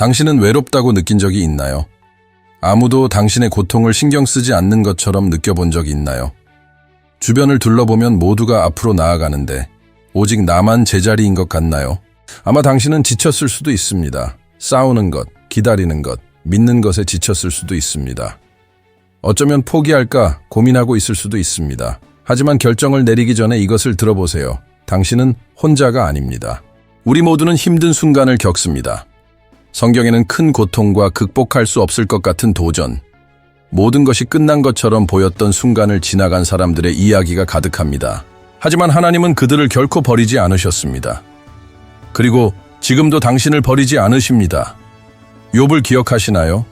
당신은 외롭다고 느낀 적이 있나요? 아무도 당신의 고통을 신경 쓰지 않는 것처럼 느껴본 적이 있나요? 주변을 둘러보면 모두가 앞으로 나아가는데 오직 나만 제자리인 것 같나요? 아마 당신은 지쳤을 수도 있습니다. 싸우는 것, 기다리는 것, 믿는 것에 지쳤을 수도 있습니다. 어쩌면 포기할까 고민하고 있을 수도 있습니다. 하지만 결정을 내리기 전에 이것을 들어보세요. 당신은 혼자가 아닙니다. 우리 모두는 힘든 순간을 겪습니다. 성경에는 큰 고통과 극복할 수 없을 것 같은 도전, 모든 것이 끝난 것처럼 보였던 순간을 지나간 사람들의 이야기가 가득합니다. 하지만 하나님은 그들을 결코 버리지 않으셨습니다. 그리고 지금도 당신을 버리지 않으십니다. 욥을 기억하시나요?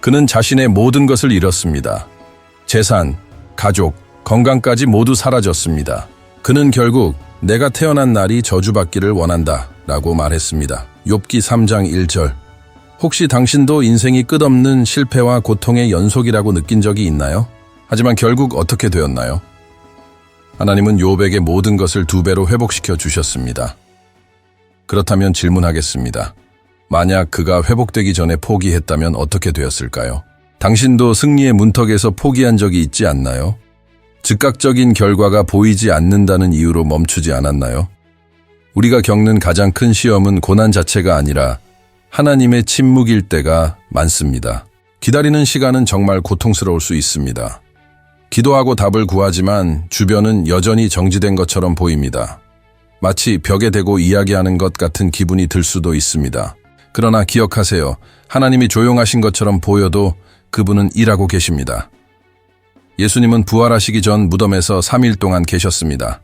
그는 자신의 모든 것을 잃었습니다. 재산, 가족, 건강까지 모두 사라졌습니다. 그는 결국 내가 태어난 날이 저주받기를 원한다 라고 말했습니다. 욥기 3장 1절 혹시 당신도 인생이 끝없는 실패와 고통의 연속이라고 느낀 적이 있나요? 하지만 결국 어떻게 되었나요? 하나님은 욥에게 모든 것을 두 배로 회복시켜 주셨습니다. 그렇다면 질문하겠습니다. 만약 그가 회복되기 전에 포기했다면 어떻게 되었을까요? 당신도 승리의 문턱에서 포기한 적이 있지 않나요? 즉각적인 결과가 보이지 않는다는 이유로 멈추지 않았나요? 우리가 겪는 가장 큰 시험은 고난 자체가 아니라 하나님의 침묵일 때가 많습니다. 기다리는 시간은 정말 고통스러울 수 있습니다. 기도하고 답을 구하지만 주변은 여전히 정지된 것처럼 보입니다. 마치 벽에 대고 이야기하는 것 같은 기분이 들 수도 있습니다. 그러나 기억하세요. 하나님이 조용하신 것처럼 보여도 그분은 일하고 계십니다. 예수님은 부활하시기 전 무덤에서 3일 동안 계셨습니다.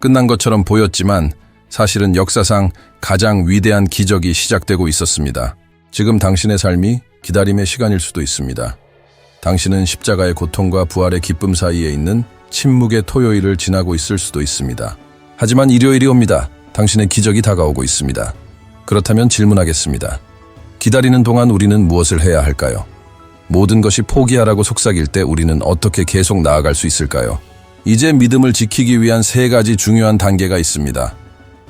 끝난 것처럼 보였지만 사실은 역사상 가장 위대한 기적이 시작되고 있었습니다. 지금 당신의 삶이 기다림의 시간일 수도 있습니다. 당신은 십자가의 고통과 부활의 기쁨 사이에 있는 침묵의 토요일을 지나고 있을 수도 있습니다. 하지만 일요일이 옵니다. 당신의 기적이 다가오고 있습니다. 그렇다면 질문하겠습니다. 기다리는 동안 우리는 무엇을 해야 할까요? 모든 것이 포기하라고 속삭일 때 우리는 어떻게 계속 나아갈 수 있을까요? 이제 믿음을 지키기 위한 세 가지 중요한 단계가 있습니다.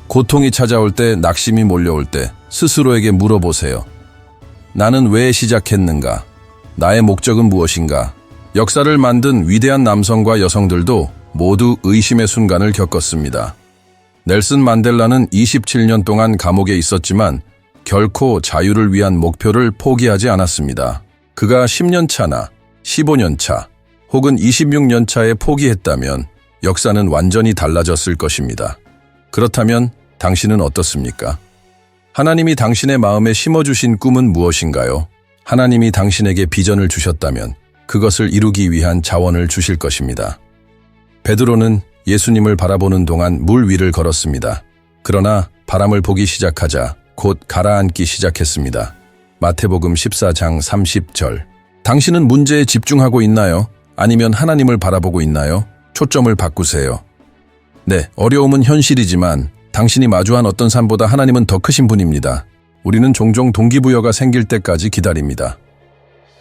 고통이 찾아올 때, 낙심이 몰려올 때, 스스로에게 물어보세요. 나는 왜 시작했는가? 나의 목적은 무엇인가? 역사를 만든 위대한 남성과 여성들도 모두 의심의 순간을 겪었습니다. 넬슨 만델라는 27년 동안 감옥에 있었지만 결코 자유를 위한 목표를 포기하지 않았습니다. 그가 10년 차나 15년 차 혹은 26년 차에 포기했다면 역사는 완전히 달라졌을 것입니다. 그렇다면 당신은 어떻습니까? 하나님이 당신의 마음에 심어주신 꿈은 무엇인가요? 하나님이 당신에게 비전을 주셨다면 그것을 이루기 위한 자원을 주실 것입니다. 베드로는 예수님을 바라보는 동안 물 위를 걸었습니다. 그러나 바람을 보기 시작하자 곧 가라앉기 시작했습니다. 마태복음 14장 30절. 당신은 문제에 집중하고 있나요? 아니면 하나님을 바라보고 있나요? 초점을 바꾸세요. 네, 어려움은 현실이지만 당신이 마주한 어떤 산보다 하나님은 더 크신 분입니다. 우리는 종종 동기부여가 생길 때까지 기다립니다.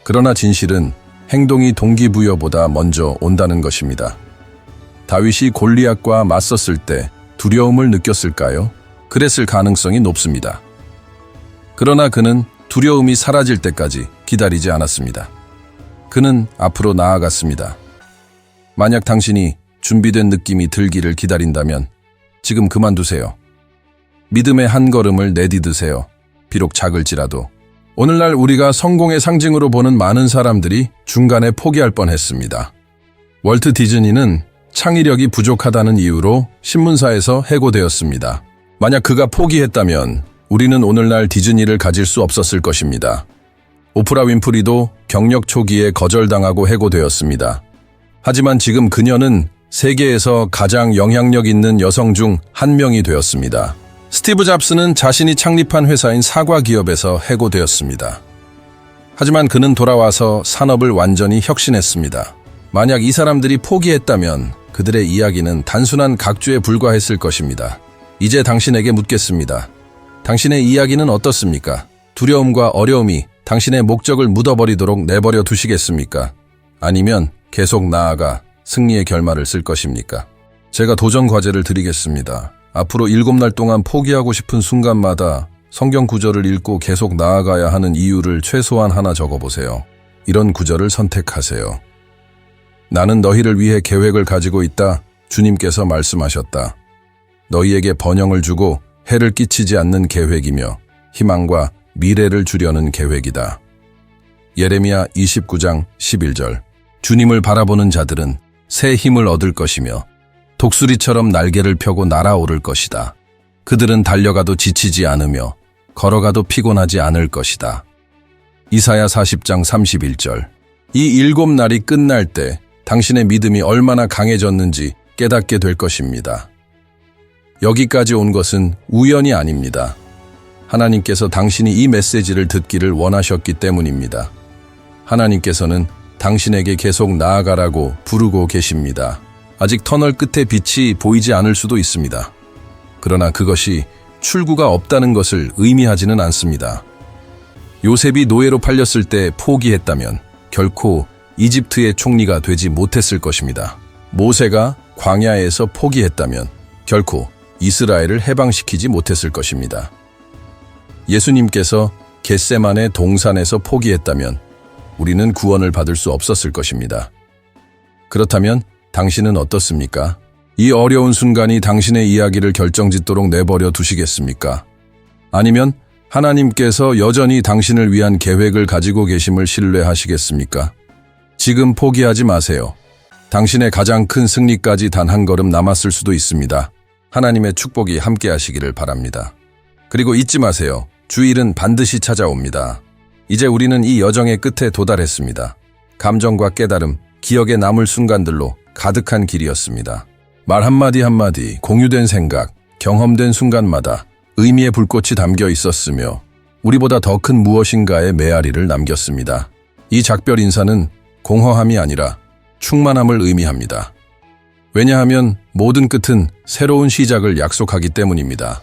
그러나 진실은 행동이 동기부여보다 먼저 온다는 것입니다. 다윗이 골리앗과 맞섰을 때 두려움을 느꼈을까요? 그랬을 가능성이 높습니다. 그러나 그는 두려움이 사라질 때까지 기다리지 않았습니다. 그는 앞으로 나아갔습니다. 만약 당신이 준비된 느낌이 들기를 기다린다면 지금 그만두세요. 믿음의 한 걸음을 내디드세요. 비록 작을지라도. 오늘날 우리가 성공의 상징으로 보는 많은 사람들이 중간에 포기할 뻔했습니다. 월트 디즈니는 창의력이 부족하다는 이유로 신문사에서 해고되었습니다. 만약 그가 포기했다면 우리는 오늘날 디즈니를 가질 수 없었을 것입니다. 오프라 윈프리도 경력 초기에 거절당하고 해고되었습니다. 하지만 지금 그녀는 세계에서 가장 영향력 있는 여성 중 한 명이 되었습니다. 스티브 잡스는 자신이 창립한 회사인 사과 기업에서 해고되었습니다. 하지만 그는 돌아와서 산업을 완전히 혁신했습니다. 만약 이 사람들이 포기했다면 그들의 이야기는 단순한 각주에 불과했을 것입니다. 이제 당신에게 묻겠습니다. 당신의 이야기는 어떻습니까? 두려움과 어려움이 당신의 목적을 묻어버리도록 내버려 두시겠습니까? 아니면 계속 나아가 승리의 결말을 쓸 것입니까? 제가 도전 과제를 드리겠습니다. 앞으로 일곱 날 동안 포기하고 싶은 순간마다 성경 구절을 읽고 계속 나아가야 하는 이유를 최소한 하나 적어보세요. 이런 구절을 선택하세요. 나는 너희를 위해 계획을 가지고 있다. 주님께서 말씀하셨다. 너희에게 번영을 주고 해를 끼치지 않는 계획이며 희망과 미래를 주려는 계획이다. 예레미야 29장 11절 주님을 바라보는 자들은 새 힘을 얻을 것이며 독수리처럼 날개를 펴고 날아오를 것이다. 그들은 달려가도 지치지 않으며 걸어가도 피곤하지 않을 것이다. 이사야 40장 31절 이 일곱 날이 끝날 때 당신의 믿음이 얼마나 강해졌는지 깨닫게 될 것입니다. 여기까지 온 것은 우연이 아닙니다. 하나님께서 당신이 이 메시지를 듣기를 원하셨기 때문입니다. 하나님께서는 당신에게 계속 나아가라고 부르고 계십니다. 아직 터널 끝에 빛이 보이지 않을 수도 있습니다. 그러나 그것이 출구가 없다는 것을 의미하지는 않습니다. 요셉이 노예로 팔렸을 때 포기했다면 결코 이집트의 총리가 되지 못했을 것입니다. 모세가 광야에서 포기했다면 결코 이스라엘을 해방시키지 못했을 것입니다. 예수님께서 겟세만의 동산에서 포기했다면 우리는 구원을 받을 수 없었을 것입니다. 그렇다면 당신은 어떻습니까? 이 어려운 순간이 당신의 이야기를 결정짓도록 내버려 두시겠습니까? 아니면 하나님께서 여전히 당신을 위한 계획을 가지고 계심을 신뢰하시겠습니까? 지금 포기하지 마세요. 당신의 가장 큰 승리까지 단 한 걸음 남았을 수도 있습니다. 하나님의 축복이 함께 하시기를 바랍니다. 그리고 잊지 마세요. 주일은 반드시 찾아옵니다. 이제 우리는 이 여정의 끝에 도달했습니다. 감정과 깨달음, 기억에 남을 순간들로 가득한 길이었습니다. 말 한마디 한마디, 공유된 생각, 경험된 순간마다 의미의 불꽃이 담겨 있었으며 우리보다 더 큰 무엇인가의 메아리를 남겼습니다. 이 작별 인사는 공허함이 아니라 충만함을 의미합니다. 왜냐하면 모든 끝은 새로운 시작을 약속하기 때문입니다.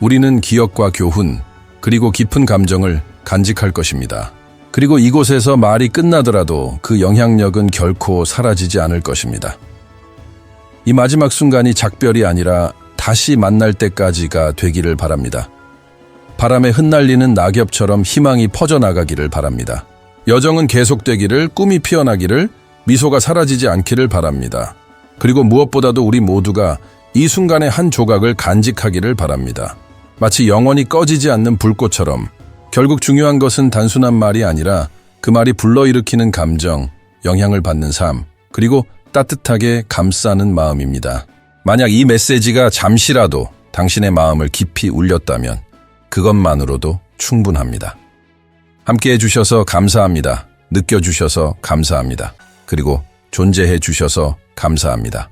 우리는 기억과 교훈, 그리고 깊은 감정을 간직할 것입니다. 그리고 이곳에서 말이 끝나더라도 그 영향력은 결코 사라지지 않을 것입니다. 이 마지막 순간이 작별이 아니라 다시 만날 때까지가 되기를 바랍니다. 바람에 흩날리는 낙엽처럼 희망이 퍼져나가기를 바랍니다. 여정은 계속되기를, 꿈이 피어나기를, 미소가 사라지지 않기를 바랍니다. 그리고 무엇보다도 우리 모두가 이 순간의 한 조각을 간직하기를 바랍니다. 마치 영원히 꺼지지 않는 불꽃처럼 결국 중요한 것은 단순한 말이 아니라 그 말이 불러일으키는 감정, 영향을 받는 삶, 그리고 따뜻하게 감싸는 마음입니다. 만약 이 메시지가 잠시라도 당신의 마음을 깊이 울렸다면 그것만으로도 충분합니다. 함께 해주셔서 감사합니다. 느껴주셔서 감사합니다. 그리고 존재해 주셔서 감사합니다.